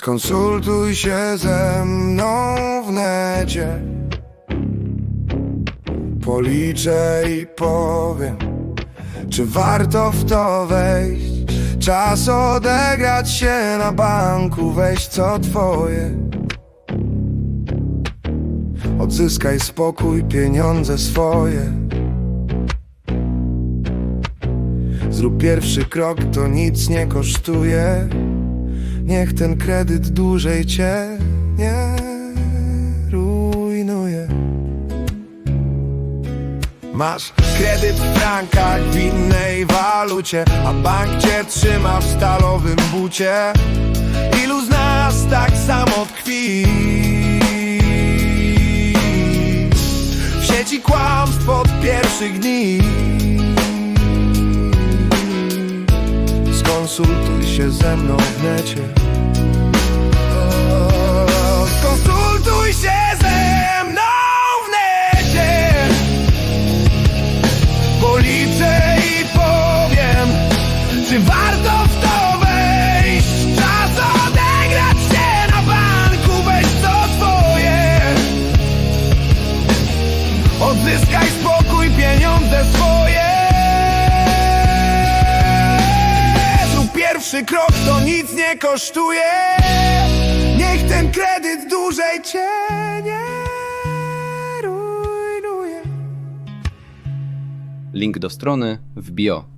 Skonsultuj się ze mną w necie. Policzę i powiem Czy warto w to wejść. Czas odegrać się na banku Weź co twoje. Odzyskaj spokój, pieniądze swoje. Zrób pierwszy krok, to nic nie kosztuje Niech ten kredyt dłużej cię nie rujnuje. Masz kredyt w frankach w innej walucie A bank cię trzyma w stalowym bucie. Ilu z nas tak samo tkwi? W sieci kłamstw od pierwszych dni Skonsultuj się ze mną w necie. O, się ze mną w necie. Policzę i powiem Czy warto w to wejść. Czas odegrać się na banku Weź co twoje. Odzyskaj spokój, pieniądze swoje Pierwszy krok, to nic nie kosztuje. Niech ten kredyt dłużej cię nie rujnuje. Link do strony w bio.